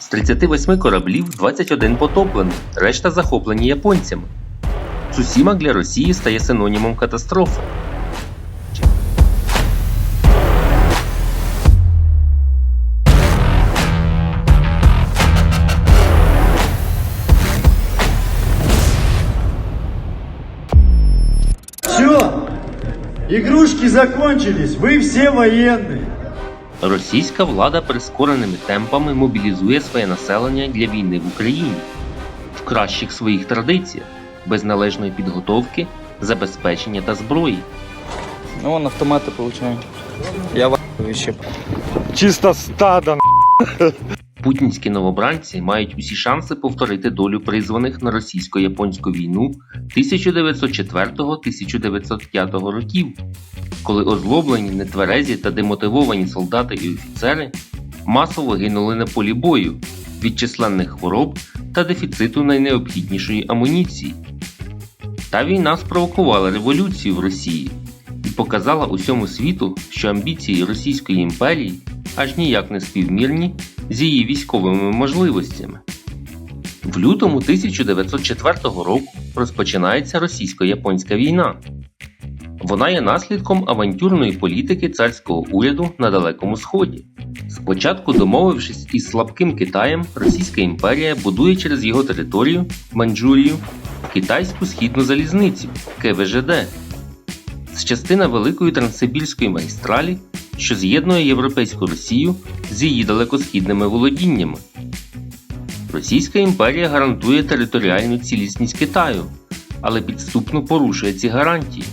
З 38 кораблів 21 потоплений, решта захоплені японцями. Цусіма для Росії стає синонімом катастрофи. Все, игрушки закончились, вы все военные. Російська влада прискореними темпами мобілізує своє населення для війни в Україні в кращих своїх традиціях, без належної підготовки, забезпечення та зброї. Ну, вон автомати получаем. Я в еще. Чисто стадо. Путінські новобранці мають усі шанси повторити долю призваних на російсько-японську війну 1904-1905 років, коли озлоблені, нетверезі та демотивовані солдати і офіцери масово гинули на полі бою від численних хвороб та дефіциту найнеобхіднішої амуніції. Та війна спровокувала революцію в Росії і показала усьому світу, що амбіції Російської імперії аж ніяк не співмірні з її військовими можливостями. В лютому 1904 року розпочинається російсько-японська війна. Вона є наслідком авантюрної політики царського уряду на Далекому Сході. Спочатку, домовившись із слабким Китаєм, Російська імперія будує через його територію Маньчжурію китайську східну залізницю КВЖД з частина Великої Транссибірської магістралі, що з'єднує Європейську Росію з її далекосхідними володіннями. Російська імперія гарантує територіальну цілісність Китаю, але підступно порушує ці гарантії.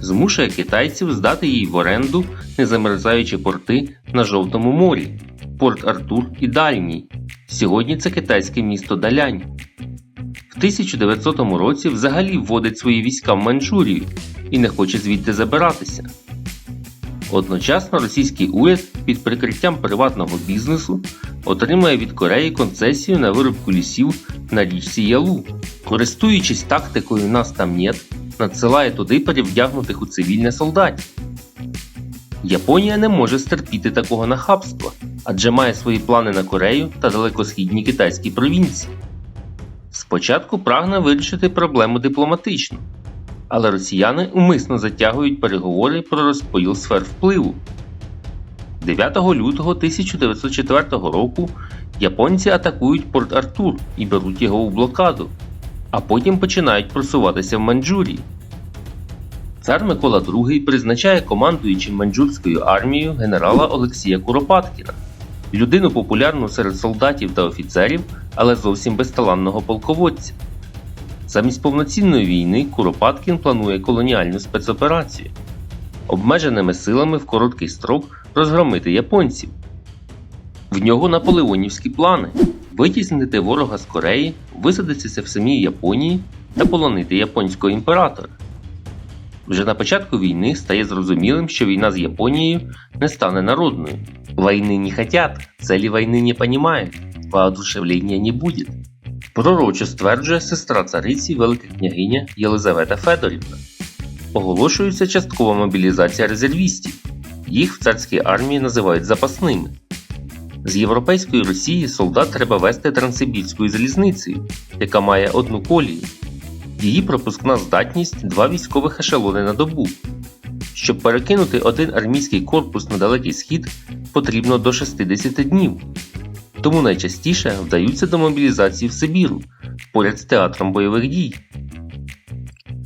Змушує китайців здати їй в оренду незамерзаючі порти на Жовтому морі, Порт Артур і Дальній. Сьогодні це китайське місто Далянь. В 1900 році взагалі вводить свої війська в Маньчжурію і не хоче звідти забиратися. Одночасно російський уряд під прикриттям приватного бізнесу отримує від Кореї концесію на виробку лісів на річці Ялу. Користуючись тактикою нас там нет, надсилає туди перевдягнутих у цивільне солдатів. Японія не може стерпіти такого нахабства, адже має свої плани на Корею та далекосхідні китайські провінції. Спочатку прагне вирішити проблему дипломатично, але росіяни умисно затягують переговори про розподіл сфер впливу. 9 лютого 1904 року японці атакують Порт Артур і беруть його у блокаду, а потім починають просуватися в Маньчжурії. Цар Микола II призначає командуючим маньчжурською армією генерала Олексія Куропаткіна, людину популярну серед солдатів та офіцерів, але зовсім безталанного полководця. Замість повноцінної війни Куропаткін планує колоніальну спецоперацію, обмеженими силами в короткий строк розгромити японців. В нього наполеонівські плани витіснити ворога з Кореї, висадитися в самій Японії та полонити японського імператора. Вже на початку війни стає зрозумілим, що війна з Японією не стане народною. Войны не хотят, цели войны не понимают, воодушевления не будет. Пророчо стверджує сестра цариці велика княгиня Єлизавета Федорівна. Оголошується часткова мобілізація резервістів. Їх в царській армії називають запасними. З європейської Росії солдат треба вести Транссибірською залізницею, яка має одну колію. Її пропускна здатність два військових ешелони на добу. Щоб перекинути один армійський корпус на далекий схід, потрібно до 60 днів. Тому найчастіше вдаються до мобілізації в Сибіру, поряд з театром бойових дій.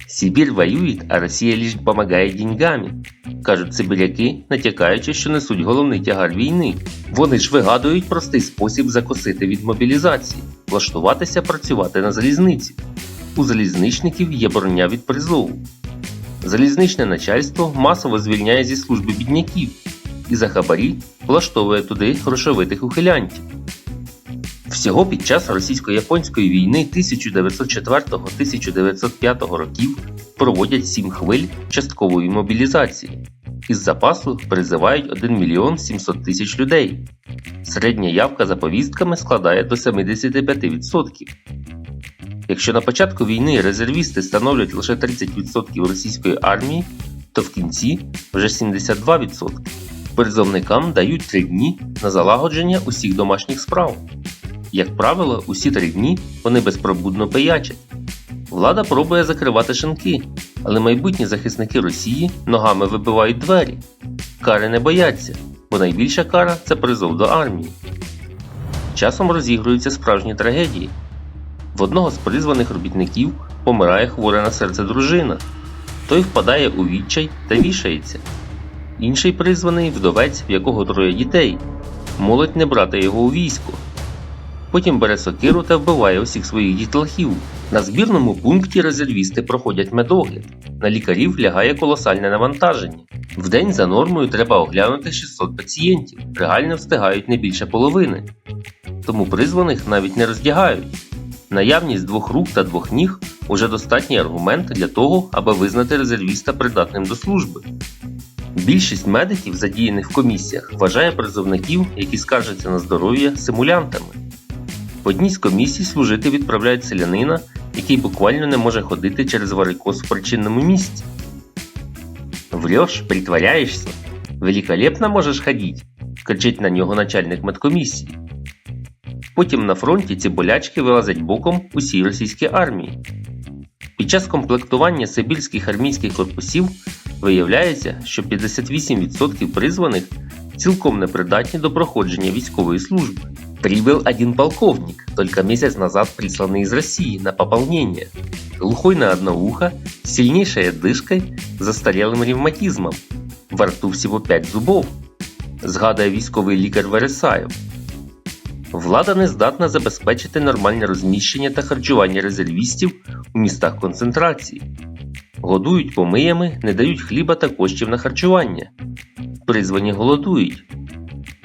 Сибір воює, а Росія лише допомагає деньгами, кажуть сибиряки, натякаючи, що несуть головний тягар війни. Вони ж вигадують простий спосіб закосити від мобілізації, влаштуватися працювати на залізниці. У залізничників є броня від призову. Залізничне начальство масово звільняє зі служби бідняків і за хабарі влаштовує туди грошовитих ухилянтів. Всього під час російсько-японської війни 1904-1905 років проводять 7 хвиль часткової мобілізації. Із запасу призивають 1 мільйон 700 тисяч людей. Середня явка за повістками складає до 75%. Якщо на початку війни резервісти становлять лише 30% російської армії, то в кінці вже 72%. Призовникам дають 3 дні на залагодження усіх домашніх справ. Як правило, усі три дні вони безпробудно пиячать. Влада пробує закривати шинки, але майбутні захисники Росії ногами вибивають двері. Кари не бояться, бо найбільша кара це призов до армії. Часом розігруються справжні трагедії. В одного з призваних робітників помирає хвора на серце дружина. Той впадає у відчай та вішається. Інший призваний вдовець, в якого троє дітей. Молодь не брати його у військо. Потім бере сокиру та вбиває усіх своїх дітлахів. На збірному пункті резервісти проходять медогляд. На лікарів лягає колосальне навантаження. Вдень за нормою треба оглянути 600 пацієнтів, реально встигають не більше половини. Тому призваних навіть не роздягають. Наявність двох рук та двох ніг уже достатній аргумент для того, аби визнати резервіста придатним до служби. Більшість медиків, задіяних в комісіях, вважає призовників, які скаржаться на здоров'я, симулянтами. В одній з комісій служити відправляють селянина, який буквально не може ходити через варикоз в причинному місці. Врешь, притворяєшся. Великолепно можеш ходити, кричить на нього начальник медкомісії. Потім на фронті ці болячки вилазять боком усій російській армії. Під час комплектування сибірських армійських корпусів виявляється, що 58% призваних цілком непридатні до проходження військової служби. Прибыл один полковник, только месяц назад присланный из России на пополнение. Глухой на одно ухо, с сильнейшей одышкой, застарелым ревматизмом. Во рту всего 5 зубов, згадує військовий лікар Вересаєв. Влада не здатна забезпечити нормальне розміщення та харчування резервістів у містах концентрації. Годують помиями, не дають хліба та коштів на харчування. Призвані голодують,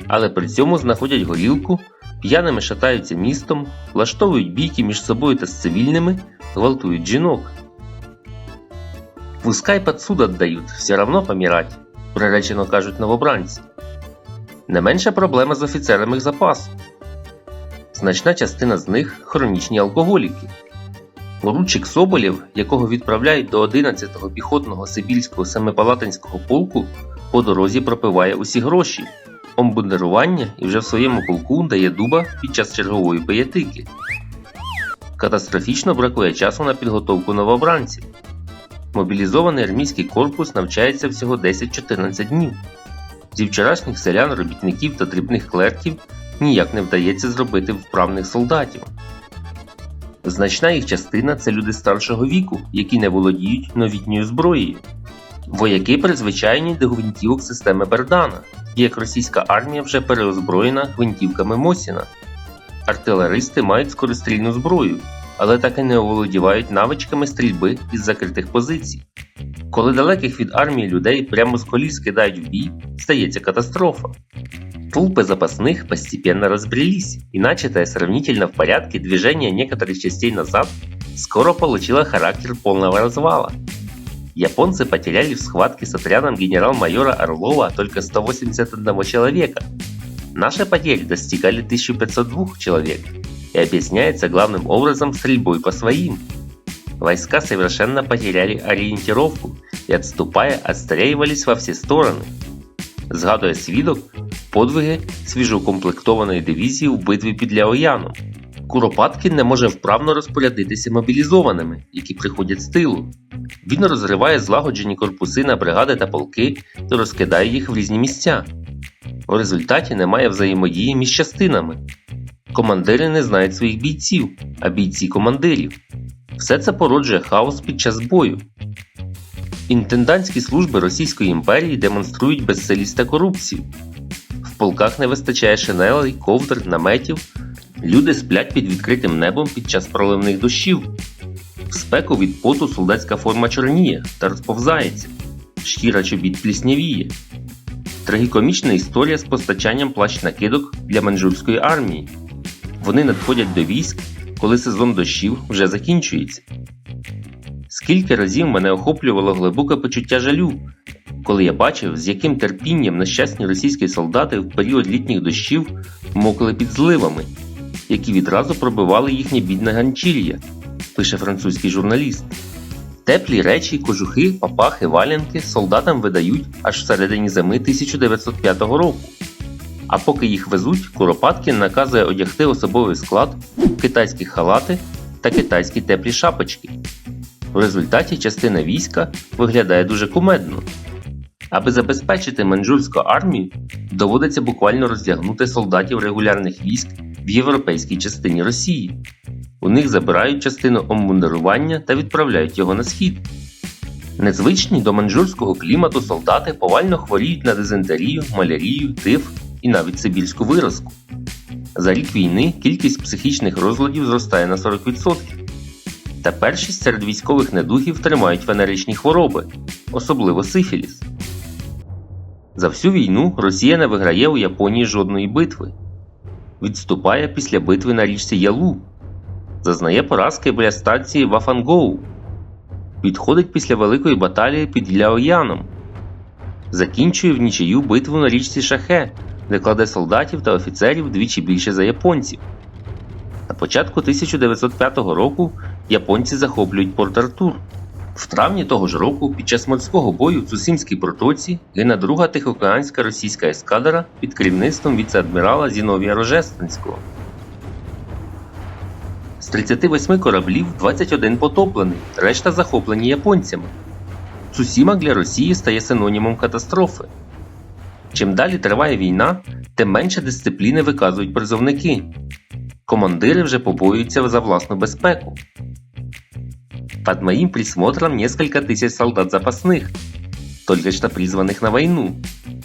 але при цьому знаходять горілку, п'яними шатаються містом, влаштовують бійки між собою та з цивільними, гвалтують жінок. Пускай під суд все равно помирать, приречено кажуть новобранці. Не менша проблема з офіцерами запасу. Значна частина з них хронічні алкоголіки. Поручик Соболєв, якого відправляють до 11-го піхотного Сибільського семипалатинського полку, по дорозі пропиває усі гроші, омбудерування і вже в своєму полку дає дуба під час чергової пиятики. Катастрофічно бракує часу на підготовку новобранців. Мобілізований армійський корпус навчається всього 10-14 днів. Зі вчорашніх селян, робітників та дрібних клерків ніяк не вдається зробити вправних солдатів. Значна їх частина це люди старшого віку, які не володіють новітньою зброєю. Вояки призвичайні до гвинтівок системи Бердана, як російська армія вже переозброєна гвинтівками Мосіна. Артилеристи мають скорострільну зброю, але так і не оволодівають навичками стрільби із закритих позицій. Коли далеких від армії людей прямо з коліс кидають в бій, стається катастрофа. Толпы запасных постепенно разбрелись, и начатое сравнительно в порядке движение некоторых частей назад скоро получило характер полного развала. Японцы потеряли в схватке с отрядом генерал-майора Орлова только 181 человека. Наши потери достигали 1502 человек и объясняется главным образом стрельбой по своим. Войска совершенно потеряли ориентировку и отступая отстреливались во все стороны. Згадує свідок подвиги свіжоукомплектованої дивізії в битві під Ляояном. Куропаткін не може вправно розпорядитися мобілізованими, які приходять з тилу. Він розриває злагоджені корпуси на бригади та полки та розкидає їх в різні місця. В результаті немає взаємодії між частинами. Командири не знають своїх бійців, а бійці командирів. Все це породжує хаос під час бою. Інтендантські служби Російської імперії демонструють безсилість та корупцію. В полках не вистачає шинелей, ковдр, наметів. Люди сплять під відкритим небом під час проливних дощів. В спеку від поту солдатська форма чорніє та розповзається. Шкіра чобіт пліснявіє. Трагікомічна історія з постачанням плащ-накидок для манжурської армії. Вони надходять до військ, коли сезон дощів вже закінчується. Скільки разів мене охоплювало глибоке почуття жалю, коли я бачив, з яким терпінням нещасні російські солдати в період літніх дощів мокли під зливами, які відразу пробивали їхнє бідне ганчір'я, пише французький журналіст. Теплі речі, кожухи, папахи, валянки солдатам видають аж всередині зими 1905 року. А поки їх везуть, Куропаткін наказує одягти особовий склад, китайські халати та китайські теплі шапочки. В результаті частина війська виглядає дуже кумедно. Аби забезпечити маньчжурську армію, доводиться буквально роздягнути солдатів регулярних військ в європейській частині Росії. У них забирають частину обмундирування та відправляють його на схід. Незвичні до маньчжурського клімату солдати повально хворіють на дизентерію, малярію, тиф і навіть сибірську виразку. За рік війни кількість психічних розладів зростає на 40%. Та першість серед військових недугів тримають венеричні хвороби, особливо сифіліс. За всю війну Росія не виграє у Японії жодної битви. Відступає після битви на річці Ялу. Зазнає поразки біля станції Вафангоу. Відходить після великої баталії під Ляояном. Закінчує в нічию битву на річці Шахе, де кладе солдатів та офіцерів двічі більше за японців. На початку 1905 року японці захоплюють Порт Артур. В травні того ж року під час морського бою в Цусимській протоці гине друга Тихоокеанська російська ескадра під керівництвом віце-адмірала Зіновія Рожественського. З 38 кораблів 21 потоплений, решта захоплені японцями. Цусіма для Росії стає синонімом катастрофи. Чим далі триває війна, тим менше дисципліни виказують призовники. Командири вже побоюються за власну безпеку. Под моим присмотром несколько тысяч солдат запасных, только что призванных на войну.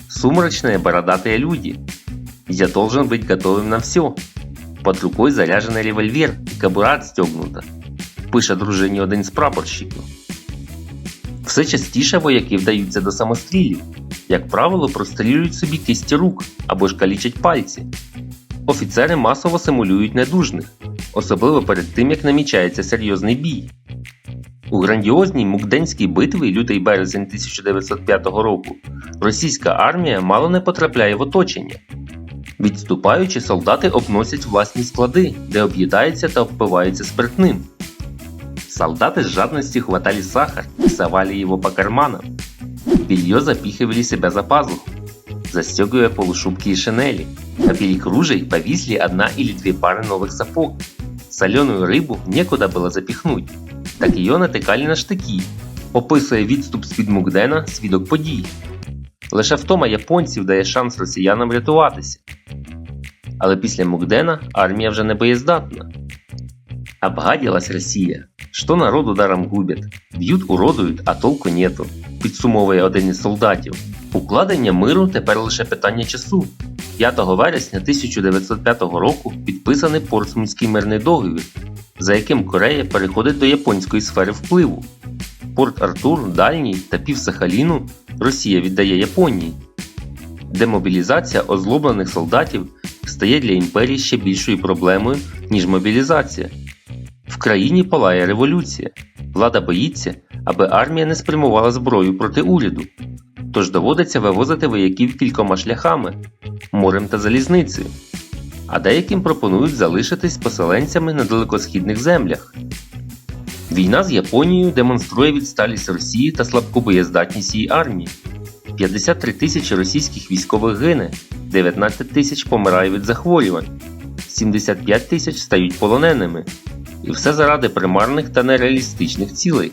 Сумрачные бородатые люди. Я должен быть готовым на все. Под рукой заряженный револьвер і кобура отстегнута. Пише дружині один з прапорщиків. Все частіше вояки вдаються до самострілів. Як правило, прострілюють собі кисті рук або ж калічать пальці. Офіцери масово симулюють недужних, особливо перед тим як намічається серйозний бій. У грандіозній Мукденській битві лютий-березень 1905 року російська армія мало не потрапляє в оточення. Відступаючи, солдати обносять власні склади, де об'їдаються та впиваються спиртним. Солдаты с жадностью хватали сахар и совали его по карманам. Белье запихивали себя за пазуху, застегивая полушубки и шинели. Поперек ружей повисли одна или две пары новых сапог. Соленую рыбу некуда было запихнуть, так ее натикали на штики, описує відступ з-під Мукдена свідок подій. Лише втома японців дає шанс росіянам рятуватися. Але після Мукдена армія вже не боєздатна. Обгадилась Росія. Що народ ударом губять? Б'ють уродують, а толку нету, підсумовує один із солдатів. Укладення миру тепер лише питання часу. 5 вересня 1905 року підписаний Портсмутський мирний договір, за яким Корея переходить до японської сфери впливу. Порт Артур, Дальній та пів Сахаліну Росія віддає Японії. Демобілізація озлоблених солдатів стає для імперії ще більшою проблемою, ніж мобілізація. Країні палає революція. Влада боїться, аби армія не спрямувала зброю проти уряду. Тож доводиться вивозити вояків кількома шляхами морем та залізницею. А деяким пропонують залишитись поселенцями на далекосхідних землях. Війна з Японією демонструє відсталість Росії та слабку боєздатність її армії. 53 тисячі російських військових гине, 19 тисяч помирає від захворювань, 75 тисяч стають полоненими. І все заради примарних та нереалістичних цілей.